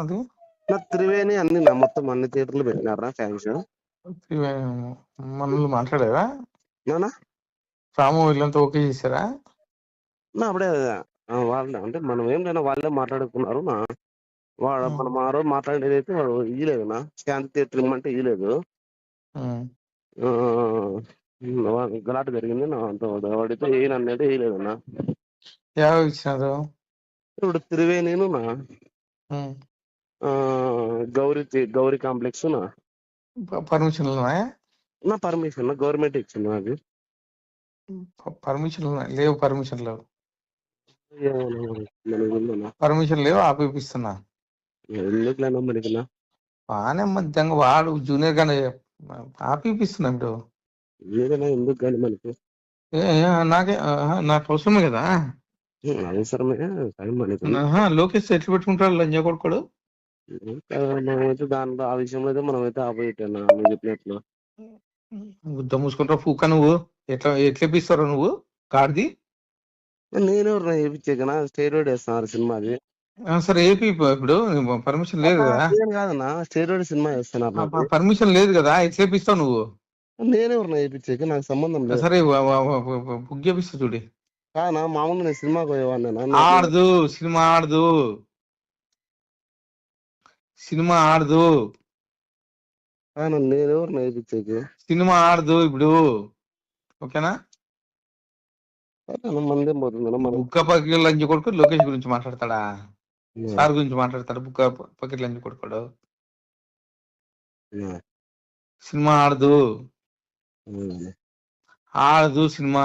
అది త్రివేణి అన్ని మొత్తం అన్ని థియేటర్లు పెట్టినారా ఫ్యాన్స్ మనల్ని మాట్లాడారా రాము వీళ్ళంతా ఓకే చేశారా నా అప్పుడే వాళ్ళే అంటే మనం ఏం లేనా వాళ్ళే మాట్లాడుకున్నారు నా వాడు. మనం ఆ రోజు మాట్లాడేది అయితే వాడు ఇయ్యలేదు నా శాంతి థియేటర్ ఇమ్మంటే ఇయ్యలేదు గలాట జరిగింది నా వాడితే ఏం అనేది వేయలేదు నా యాభై ఇచ్చినారు ఇప్పుడు త్రివేణిను నా ఉమ్. ఆ, గౌరీ గౌరీ కాంప్లెక్స్ నా. ప- పర్మిషన్లు ఉన్నాయా నా పర్మిషన్ గవర్నమెంట్ ఇచ్చింది నాకు ప- పర్మిషన్లు ఉన్నాయి లేవు పర్మిషన్ లేవు. నా మరి. పర్మిషన్ లేవు ఆపిపిస్తున్నా. ఎందుకులేనా మనకి నా బాగానే మధ్యంగా వాడు జూనియర్ గానే ఆపిపిస్తున్నా ఇప్పుడు ఏదైనా ఎందుకు కానీ మనకి? నాకే నాకు అవసరమే కదా? అవసరమే కానీ మనకి లోకేష్ ఎట్లు పెట్టుకుంటాడు లంజా కొడుకోడు? మనమైతే దాంట్లో ఆ విషయంలో అయితే మనమైతే ఆపోయిట్టా నువ్వు చెప్పినట్లు గుద్ద మూసుకుంటావు పూక నువ్వు? ఎట్లా ఎట్లా ఇప్పిస్తావు నువ్వు? కార్ది? నేనెవరు చేయించాకనా స్టేరోడ్ వేస్తున్నారు సినిమాది. సరే ఏపీ ఇప్పు- ఇప్పుడు పర్మిషన్ లేదు కదా. నేను కాదన్నా స్టేరోడ్ సినిమా వేస్తున్నారు. పర్మిషన్ లేదు కదా ఎట్లా ఇప్పిస్తావు నువ్వు? నేనెవరు వేయించాక నాకు సంబంధం లేదు. సరే బుక్ చేపిస్తా చూడి. కానా? మామూలుగా నేను సినిమాకి పోయేవాడిని ఆడదు సినిమా ఆడదు. సినిమా ఆడదు. కానా నేనెవరు వేయించాక? సినిమా ఆడదు ఇప్పుడు. ఓకేనా? మందేం మనం బుక్క పకెట్ లంచ్ కొడుకు లోకేష్ గురించి మాట్లాడతాడా? సార్ గురించి మాట్లాడతాడు? బుక్క పకెట్ లంచ్ కొడుకోడు. సినిమా ఆడదు. ఆడదు సినిమా.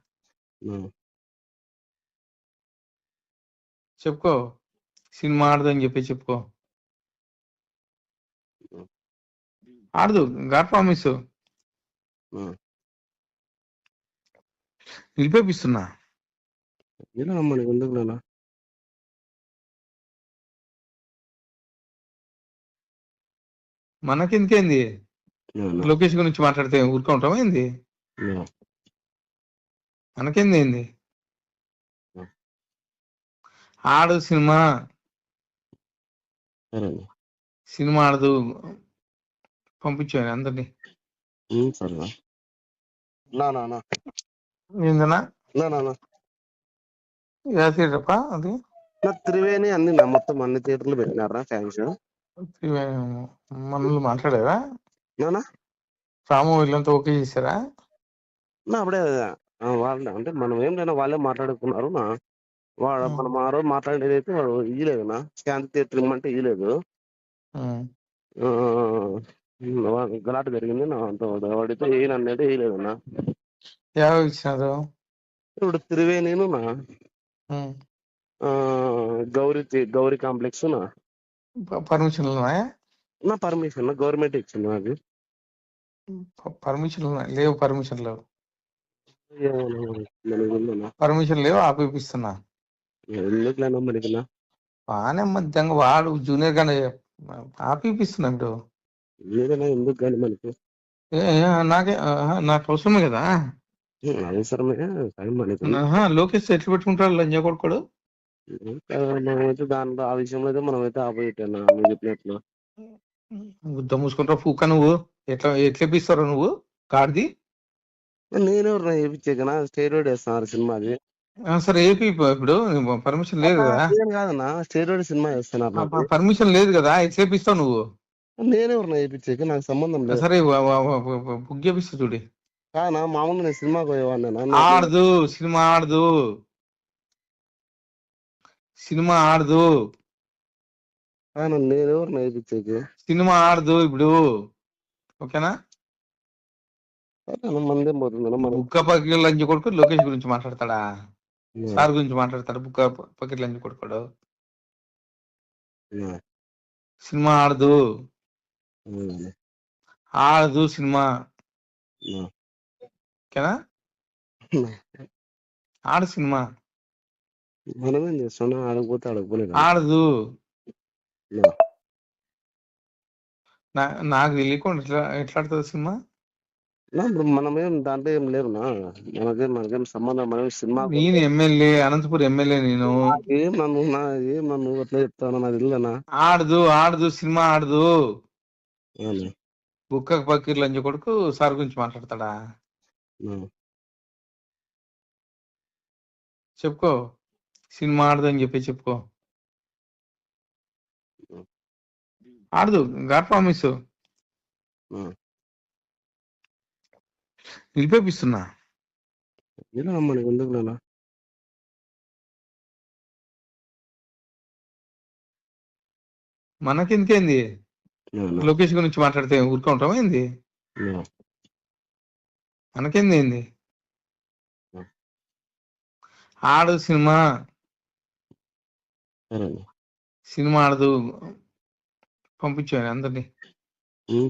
చెప్పుకో. సినిమా ఆడదు అని చెప్పి చెప్పుకో ఆడదు. God promise. నిలిపేపిస్తున్నా. ఇలా మనకి ఎందుకు అవునా? లోకేష్ గురించి మాట్లాడితే ఊరుకుంటామా ఏంది. మనకేంది. ఆడు సినిమా. సినిమా ఆడదు. పంపించాను అందరినీ. ఉమ్, సరేనా నా నా నా. ఏందన్నా? నా నా నా. యా థియేటరప్ప అది? నా త్రివేణి అన్ని నా మొత్తం అన్ని థియేటర్లు పెట్టినారా ఫ్యాన్స్. మనల్ని మాట్లాడారా రాము వీళ్ళంతా ఓకే చేశారా? నా అప్పుడే ఆ, వాళ్ళే అంటే మనం ఏం లేనా వాళ్ళే మాట్లాడుకున్నారు నా వాడు. మనం ఆ రోజు మాట్లాడేది అయితే వాడు ఇయ్యలేదు నా శాంతి ఇమ్మంటే ఇయ్యలేదు. ఆ, వా- గలాట జరిగింది నా అంత వాడు. వాడితే ఏం అనేది వేయలేదు నా ఇచ్చినారు ఇప్పుడు త్రివేణిను నా ఉమ్. ఆ, గౌరీ గౌరీ కాంప్లెక్స్ నా ప- పర్మిషన్లు ఉన్నాయా నా పర్మిషన్ గవర్నమెంట్ ఇచ్చింది నాకు. ప- పర్మిషన్లు ఉన్నాయి లేవు పర్మిషన్ లేవు ఏమో నా మరి, మనకి ఉందన్నా. పర్మిషన్ లేవు ఆపిపిస్తున్నా. ఎందుకులేనా మనకి బాగానే మధ్యంగా వాడు జూనియర్ గానే ఆపిపిస్తున్నా ఇప్పుడు ఏదైనా ఎందుకు కానీ మనకి? నాకే నాకు అవసరమే కదా? అవసరమే కానీ మనకి. లోకేష్ ఎట్లు పెట్టుకుంటాడు లంజా కొడుకోడు? మనమైతే దాంట్లో ఆ విషయంలో అయితే మనమైతే ఆపోయిట్టా నువ్వు చెప్పినట్లు గుద్ద మూసుకుంటావు పూక నువ్వు. ఎట్లా ఎట్లా ఇప్పిస్తావు నువ్వు? కార్ది? నేనెవరు వేయించాకనా స్టేరోడ్ వేస్తున్నారు సినిమాది ఆ, సరే ఏపీ ఇప్పు- ఇప్పుడు పర్మిషన్ లేదు కదా. నేను కాదన్నా స్టేరోడ్ సినిమా వేస్తున్నారు నాకు. పర్మిషన్ లేదు కదా ఇప్పిస్తావు నువ్వు. నేనెవరు వేయించాక నాకు సంబంధం లేదు. సరే వ- వ- వ- వ- వ- బుక్ చేపిస్తా చూడి. కానా మామూలుగా నేను సినిమాకి పోయేవాడిని ఆడదు సినిమా ఆడదు. సినిమా ఆడదు. నేనెవరు వేయించాక సినిమా ఆడదు ఇప్పుడు. ఓకేనా? మందేం పోతుందన్నా మనం బుక్క పకెట్ లంచ్ కొడుకు లోకేష్ గురించి మాట్లాడతాడా? సార్ గురించి మాట్లాడతాడు? బుక్క పకెట్ లంచ్ కొడుకోడు? సినిమా ఆడదు. ఆడదు సినిమా. ఓకేనా? ఆడు సినిమా. మనం ఏం చేస్తున్నాం? ఆడకపోతే ఆడకపోలేదు? ఆడదు. నా నాకు తెలియకుండా ఎట్లా ఎట్లా ఆడుతుంది సినిమా? ఇప్పుడు మనమేం దాంట్లో ఏం లేవునా మనకేం మనకేం సంబంధం మనం సినిమా నేను ఎమ్మెల్యే అనంతపురం ఎమ్మెల్యే నేను. ఏం నన్ను నా ఏం నన్ను అట్లా చెప్తాను? నాకు తెలియదనా ఆడదు ఆడదు సినిమా ఆడదు. బుక్క పకీర్ లంచ్ కొడుకు సార్ గురించి మాట్లాడతాడా. చెప్పుకో. సినిమా ఆడదు అని చెప్పి చెప్పుకో. ఆడదు గాడ్ ప్రామిస్. నిలిపేపిస్తున్నా. మనకి ఎందుకు నాన్న మనకెందుకేంది? అవును. లోకేష్ గురించి మాట్లాడితే ఊరుకుంటాం ఏంది. మనకేంది ఏంది. ఆడు సినిమా. సరే సినిమా ఆడదు. పంపించాను అందరినీ. ఉమ్,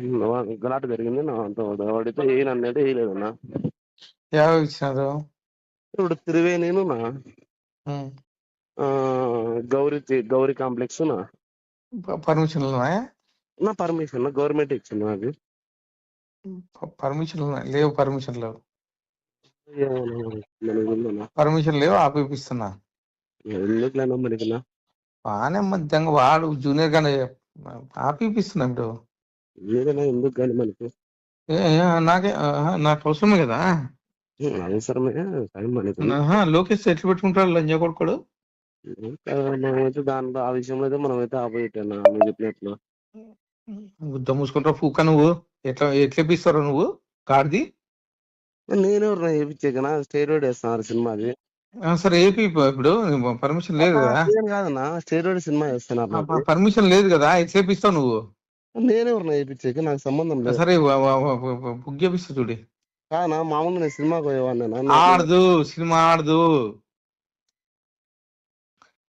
గలాట జరిగింది నా అంత వాడితే వేయనన్నైతే వేయలేదు నా యాభై ఇచ్చినారు? ఇప్పుడు త్రివేణిను నా. ఉం. ఆ, గౌరీ గౌరీ కాంప్లెక్స్ నా. ప- పర్మిషన్లు ఉన్నాయా? నా పర్మిషన్ గవర్నమెంట్ ఇచ్చింది నాకు. ప- పర్మిషన్లు ఉన్నాయి? లేవు పర్మిషన్ లేవు పర్మిషన్ లేవు ఆపిపిస్తున్నా. ఎందుకులేనా మనకి నా బాగానే మధ్యంగా వాడు జూనియర్ గానే ఆపిపిస్తున్నా ఇప్పుడు. ఏదైనా ఎందుకు కానీ మనకి? నాకే నాకు అవసరమే కదా. అవసరమే కానీ మనకి లోకేష్ ఎట్లు పెట్టుకుంటాడు లంజా కొడుకోడు? మనమైతే దాంట్లో ఆ విషయంలో అయితే మనమైతే ఆపోజిట్ అన్న నువ్వు చెప్పినట్లు గుద్ద మూసుకుంటావు పూక నువ్వు. ఎట్లా ఎట్లేపిస్తావు నువ్వు? కార్ది? నేనెవరు చేయించాకనా స్టేరోయిడ్ వేస్తున్నారు సినిమాది. సరే ఏపీ ఇప్పుడు. పర్మిషన్ లేదు కదా. కాదన్నా స్టేరోయిడ్ సినిమా వేస్తున్నారు పర్మిషన్ లేదు కదా ఎట్లేపిస్తావు నువ్వు? నేనెవరు వేయించాక నాకు సంబంధం లేదు. సరే బుక్ చేపిస్తా చూడి. కానా మామూలు నేను సినిమాకి పోయేవాడిని ఆడదు సినిమా ఆడదు.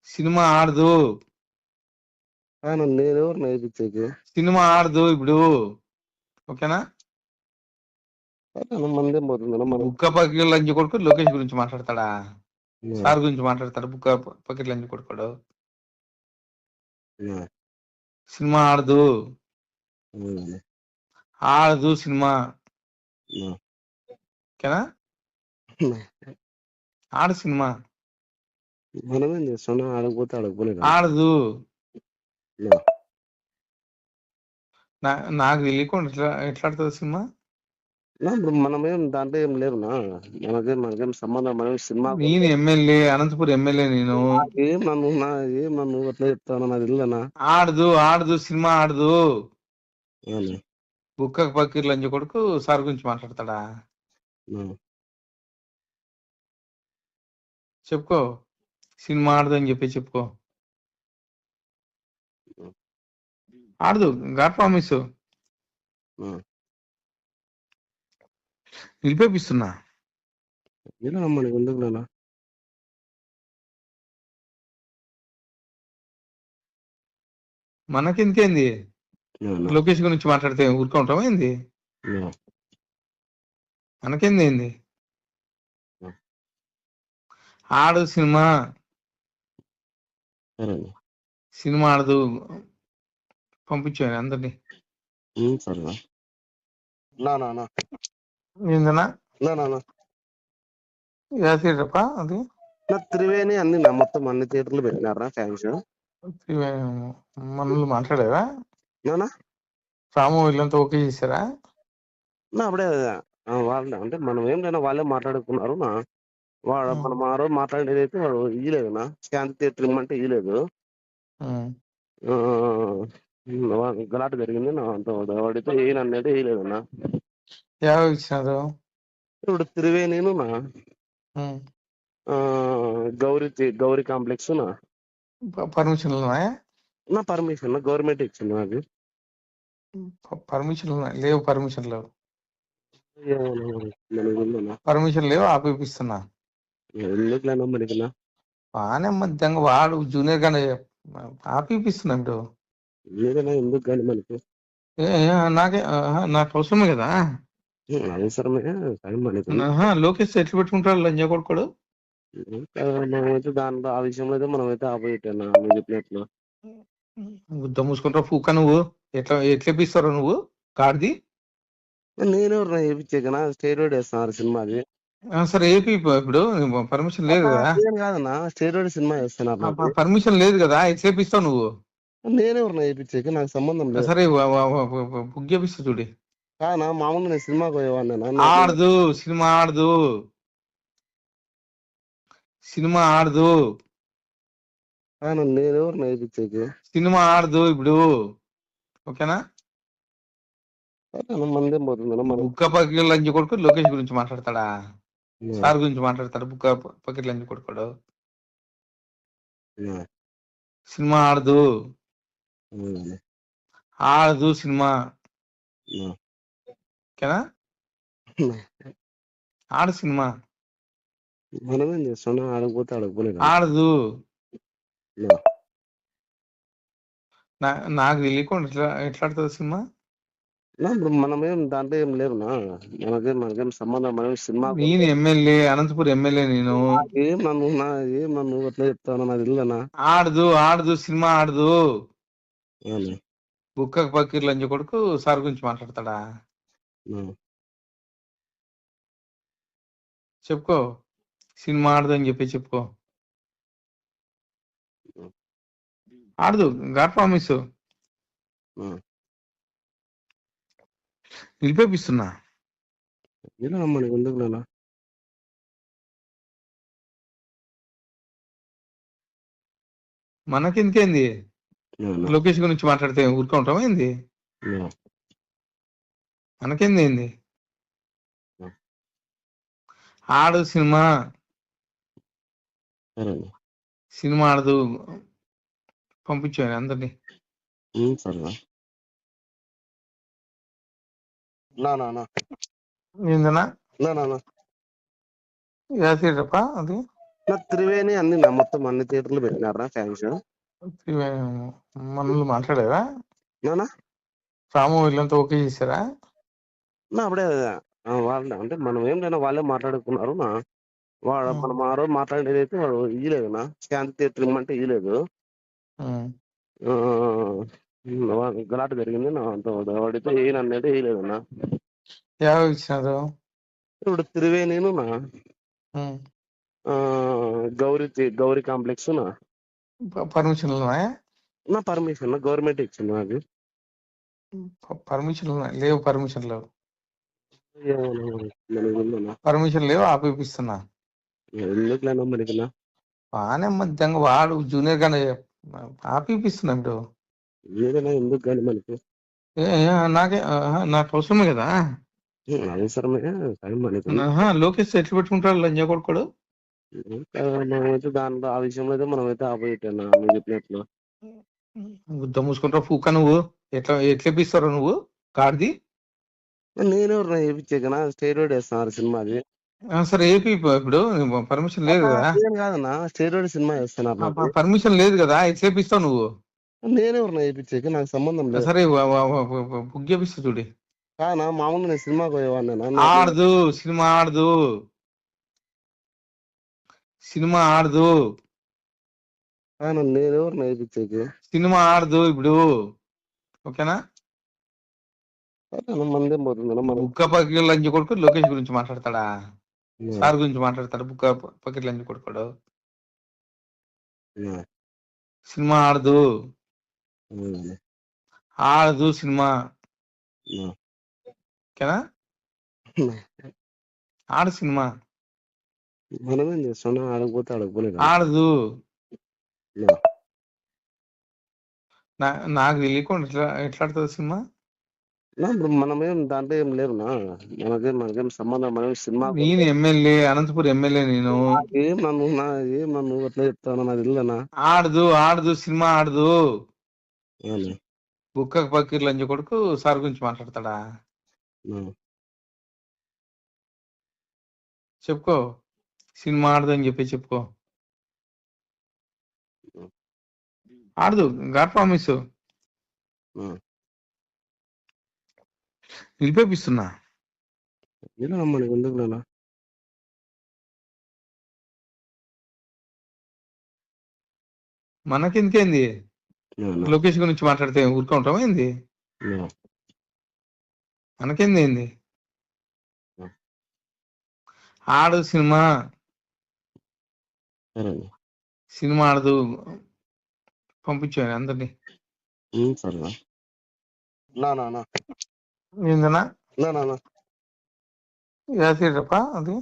సినిమా ఆడదు. నేనెవరు వేయించాక సినిమా ఆడదు ఇప్పుడు. ఓకేనా? మందేం బుక్క పకెట్ లంచ్ కొడుకు లోకేష్ గురించి మాట్లాడతాడా? సార్ గురించి మాట్లాడతాడు? బుక్క పకెట్ లంచ్ కొడుకోడు. సినిమా ఆడదు. ఆడదు సినిమా. ఓకేనా? ఆడు సినిమా. మనం ఏం చేస్తున్నాం ఆడకపోతే ఆడకపోలేదు ఆడదు నాకు తెలియకుండా ఎట్లా ఎట్లా ఆడుతుంది సినిమా? ఇప్పుడు మనమేం దాంట్లో ఏం లేవునా మనకేం మనకేం సంబంధం మనం సినిమా నేను ఎమ్మెల్యే అనంతపురం ఎమ్మెల్యే నేను. ఏం నన్ను నా ఏం నన్ను అట్లా చెప్తాను నాకు తెలియదనా ఆడదు ఆడదు సినిమా ఆడదు. బుక్క పకీర్ లంచ్ కొడుకు సార్ గురించి మాట్లాడతాడా. చెప్పుకో. సినిమా ఆడదు అని చెప్పి చెప్పుకో. ఆడదు. God promise. నిలిపేపిస్తున్నా. మనకి ఎందుకు మనకెందుకేంది. లోకేష్ గురించి మాట్లాడితే ఊరుకుంటాం ఏంది? ఉం. మనకేంది ఏంది. ఆడు సినిమా. సినిమా ఆడదు. పంపించాను అందరినీ. ఉం, సరేనా నా నా నా. ఏందన్నా? నా నా నా. యాసిరప్ప అది? నా త్రివేణి అన్ని నా మొత్తం అన్ని థియేటర్లు పెట్టినారా ఫ్యాన్స్? మనల్ని మాట్లాడారా నానా? రాము వీళ్ళంతా ఓకే చేశారా? నా అప్పుడే వాళ్ళే అంటే మనం ఏం లేనా వాళ్ళే మాట్లాడుకున్నారు నా. వాడు మనం ఆ రోజు మాట్లాడేది అయితే వాడు ఇయ్యలేదు నా. స్కాన్ ట్రిమ్ అంటే ఇయ్యలేదు గలాట జరిగింది నా అంత వాడితే ఈయన అనేది వేయలేదు నా. ఎవరు ఇచ్చినారు? ఇప్పుడు త్రివేణిను నా. గౌరీ గౌరీ కాంప్లెక్స్ నా. ప- పర్మిషన్లు ఉన్నాయా? నా పర్మిషన్ గవర్నమెంట్ ఇచ్చింది నాకు ప- పర్మిషన్లు ఉన్నాయి. లేవు పర్మిషన్ లేవు. పర్మిషన్ లేవు ఆపిపిస్తున్నా. బాగానే మధ్యంగా వాడు జూనియర్ గానే ఆపిపిస్తున్నా ఇప్పుడు ఎందుకు కానీ మనకి? నాకే నాకు అవసరమే కదా? లోకేష్ ఎట్లు పెట్టుకుంటాడు లంజా కొడుకోడు? మనమైతే దాంట్లో ఆ విషయంలో అయితే మనమైతే ఆపోయిట్టా మీరు చెప్పినట్లు గుద్ద మూసుకుంటావు పూక నువ్వు. ఎట్లా ఎట్లా ఇప్పిస్తావు నువ్వు? కార్ది నేనెవరు చేయించాకనా స్టేరోయిడ్ వేస్తున్నారు సినిమాది. సరే ఏపీ ఇప్పుడు. పర్మిషన్ లేదు కదా. నేను కాదన్నా స్టేరోయిడ్ సినిమా వేస్తున్నారు పర్మిషన్ లేదు కదా. ఎట్లా ఇప్పిస్తావు నువ్వు. నేనెవరు వేయించాక నాకు సంబంధం లేదు. సరే బుక్ చేపిస్తా చూడి. కానా మామూలుగా నేను సినిమాకి పోయేవాడిని ఆడదు సినిమా. ఆడదు. సినిమా ఆడదు. కానా నేనెవరు వేయించాక సినిమా ఆడదు ఇప్పుడు. ఓకేనా? మందేం పోతుంది మనం బుక్క పకెట్ లంచ్ కొడుకు లోకేష్ గురించి మాట్లాడతాడా? సార్ గురించి మాట్లాడతాడు? బుక్క పకెట్ లంచ్ కొడుకోడు? సినిమా ఆడదు. ఆడదు సినిమా. ఓకేనా? ఆడు సినిమా. మనమేం చేస్తున్నాం ఆడకపోతే ఆడకపోలేదు? ఆడదు. నాకు తెలియకుండా ఎట్లా ఎట్లా ఆడుతుంది సినిమా? ఇప్పుడు మనమేం దాంట్లో ఏం లేవునా మనకేం మనకేం సంబంధం మనం సినిమా నేను ఎమ్మెల్యే అనంతపురం ఎమ్మెల్యే నేను. ఏం నన్ను నా ఏం నన్ను అట్లా చెప్తాను నాకు తెలియదనా ఆడదు ఆడదు సినిమా ఆడదు. బుక్క పకీర్ లంచ్ కొడుకు సార్ గురించి మాట్లాడతాడా? చెప్పుకో. సినిమా ఆడదు అని చెప్పి చెప్పుకో. ఆడదు. God promise. నిలిపేపిస్తున్నా. ఇలా మనకి ఎందుకు మనకెందుకేంది? లోకేష్ గురించి మాట్లాడితే ఊరుకుంటామా ఏంది? మనకేంది ఏంది? ఆడు సినిమా. సినిమా ఆడదు. పంపించాను అందరినీ. నా నా నా. ఏందన్నా? నా నా నా. యాసిరప్ప అది? నా త్రివేణి అన్ని నా మొత్తం అన్ని థియేటర్లు పెట్టినారా ఫ్యాన్స్? మనల్ని మాట్లాడారా? నానా రాము వీళ్ళంతా ఓకే చేశారా? నా అప్పుడే వాళ్ళ అంటే మనం ఏం లేనా వాళ్ళే మాట్లాడుకున్నారు నా. వాడు. మనం ఆ రోజు మాట్లాడేది అయితే వాడు ఇయ్యలేదు నా. స్కాన్ ట్రిమ్ అంటే ఇయ్యలేదు. గలాట జరిగింది నా అంత వాడితే ఈయన అనేది వేయలేదు నా ఎవరు ఇచ్చినారు? ఇప్పుడు త్రివేణిను నా. గౌరీ గౌరీ కాంప్లెక్స్ నా. ప- పర్మిషన్లు ఉన్నాయా నా పర్మిషన్ గవర్నమెంట్ ఇచ్చింది నాకు ప- పర్మిషన్లు ఉన్నాయి లేవు పర్మిషన్ లేవు. పర్మిషన్ లేవు ఆపిపిస్తున్నా. ఎందుకులేనా మనకి నా బాగానే మధ్యంగా వాడు జూనియర్ గానే ఆపిపిస్తున్నా ఇప్పుడు ఏదైనా ఎందుకు కానీ మనకి. నాకే నాకు అవసరమే కదా. అవసరమే కానీ మనకి. లోకేష్ ఎట్లు పెట్టుకుంటాడు లంజా కొడుకోడు? మనమైతే దాంట్లో ఆ విషయంలో అయితే మనమైతే ఆపోయిట్టా మీరు చెప్పినట్లు గుద్ద మూసుకుంటావు పూక నువ్వు? ఎట్లా ఎట్లా ఇప్పిస్తావు నువ్వు? కార్ది? నేనెవరు వేయించాకనా స్టేరోయిడ్ వేస్తున్నారు సినిమాది. సరే ఏపీ ఇప్పుడు పర్మిషన్ లేదు కదా. నేను కాదన్నా స్టేరోయిడ్ సినిమా వేస్తున్నారు నాకు. పర్మిషన్ లేదు కదా ఇప్పిస్తావు నువ్వు. నేనెవరు వేయించాక నాకు సంబంధం లేదు. సరే బుక్ చేపిస్తా చూడి. కానా మామూలుగా నేను సినిమాకి పోయేవాడిని ఆడదు సినిమా ఆడదు. సినిమా ఆడదు. కానా నేనెవరు వేయించాక సినిమా ఆడదు ఇప్పుడు. ఓకేనా? మందేం పోతుంది పకెట్ లంచ్ కొడుకు లోకేష్ గురించి మాట్లాడతాడా? సార్ గురించి మాట్లాడతాడు. బుక్క పకెట్ లంచ్ కొడుకోడు సినిమా ఆడదు. ఆడదు సినిమా. ఓకేనా ఆడు సినిమా. చేస్తున్నాం ఆడకపోతే ఆడకపోలేదు? ఆడదు. నాకు తెలియకుండా ఎట్లా ఆడుతుంది సినిమా? ఇప్పుడు మనమేం దాంట్లో ఏం లేవునా? మనకేం మనకేం సంబంధం మనం సినిమా నేను ఎమ్మెల్యే అనంతపురం ఎమ్మెల్యే నేను. ఏం నన్ను నా ఏం నన్ను అట్లా చెప్తాను నాకు తెలియదనా ఆడదు ఆడదు సినిమా ఆడదు? బుక్క పకీర్ లంజ కొడుకు సార్ గురించి మాట్లాడతాడా. చెప్పుకో సినిమా ఆడదు అని చెప్పి చెప్పుకో. ఆడదు గాడ్ ప్రామిస్. నిలిపేపిస్తున్నా మనకి ఎందుకు మనకెందుకేంది? లోకేష్ గురించి మాట్లాడితే ఊరుకుంటామా ఏంది? నా. మనకేంది ఏంది. ఆడు సినిమా. సరే. సినిమా ఆడదు. పంపించాను అందరినీ. నా ఏందన్నా అది?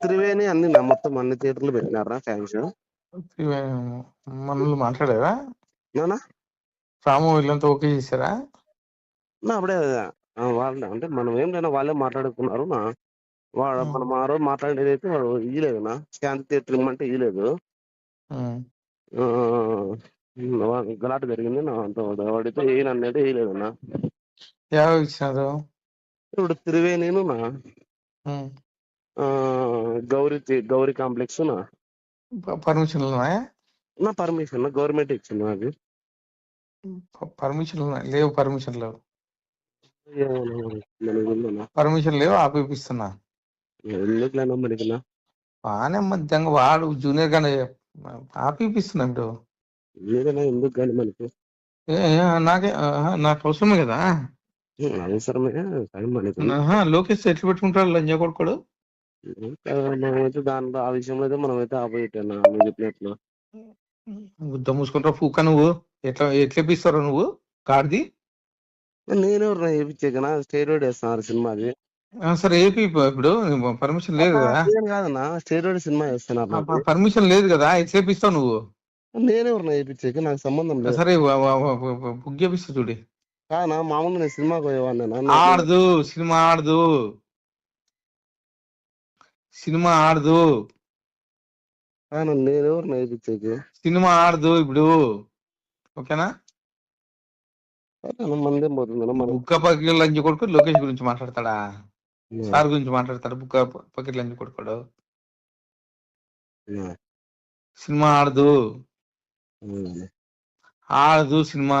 త్రివేణి అన్ని మొత్తం అన్ని థియేటర్లు పెట్టినారా ఫ్యాన్స్. మనల్ని మాట్లాడారా నానా రాము వీళ్ళంతా ఓకే చేశారా? నా అప్పుడే వాళ్ళ అంటే మనం ఏం లేనా వాళ్ళే మాట్లాడుకున్నారు నా. వాడు. మనం ఆ రోజు మాట్లాడేది అయితే వాడు ఇయ్యలేదు నా. శాంతి థియేటర్ ఇమ్మంటే ఇయ్యలేదు. గలాట జరిగింది నా అంత వాడితే ఏం అనేది వేయలేదు నా. యాభై ఇచ్చినారు ఇప్పుడు త్రివేణిను గౌరీ గౌరీ కాంప్లెక్స్ నా ప- పర్మిషన్లు ఉన్నాయా నా పర్మిషన్ గవర్నమెంట్ ఇచ్చింది నాకు ప- పర్మిషన్లు ఉన్నాయి లేవు పర్మిషన్ లేవు పర్మిషన్ లేవు ఆపిపిస్తున్నా ఎందుకులేనా మనకి నా బాగానే మధ్యంగా వాడు జూనియర్ గానే ఆపిపిస్తున్నా ఇప్పుడు ఎందుకు కానీ మనకి నాకే నాకు అవసరమే కదా అవసరమే కానీ మనకి లోకేష్ ఎట్లా పెట్టుకుంటాడు లంజా కొడుకోడు? మనమైతే దాంట్లో ఆ విషయంలో అయితే మనమైతే ఆపోజిట్ అన్న నువ్వు చెప్పినట్లు గుద్ద మూసుకుంటా పూక నువ్వు. ఎట్లా ఎట్లా ఇప్పిస్తావు నువ్వు? కార్ది? నేనెవరు చేయించాకనా స్టేరోడ్ వేస్తున్నారు సినిమాది. సరే ఏపీ ఇప్పుడు పర్మిషన్ లేదు కదా. నేను కాదన్నా స్టేరోడ్ సినిమా వేస్తున్నారు. పర్మిషన్ లేదు కదా ఎట్లా ఇప్పిస్తావు నువ్వు? నేనెవరు వేయించాక నాకు సంబంధం లేదు. సరే బుక్ చేపిస్తా చూడి. కానా? మామూలు నేను సినిమాకి పోయేవాడిని ఆడదు సినిమా ఆడదు. సినిమా ఆడదు. కానా నేనెవరు వేయించాక? సినిమా ఆడదు ఇప్పుడు. ఓకేనా? మందేం మనం బుక్క పకెట్ లంచ్ కొడుకు లోకేష్ గురించి మాట్లాడతాడా? సార్ గురించి మాట్లాడతాడు బుక్క పకెట్ లంచ్ కొడుకోడు. సినిమా ఆడదు. ఆడదు సినిమా.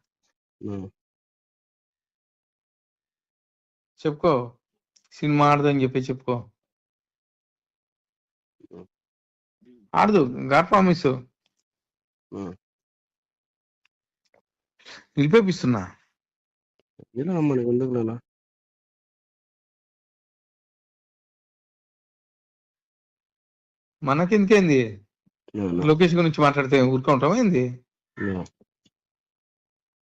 చెప్పుకో. సినిమా ఆడదు అని చెప్పి చెప్పుకో. ఆడదు. God promise. నిలిపేపిస్తున్నా. ఇలా మనకి ఎందుకు నాన్న మనకెందుకేంది? అవునా? లోకేష్ గురించి మాట్లాడితే ఊరుకుంటామా ఏంది.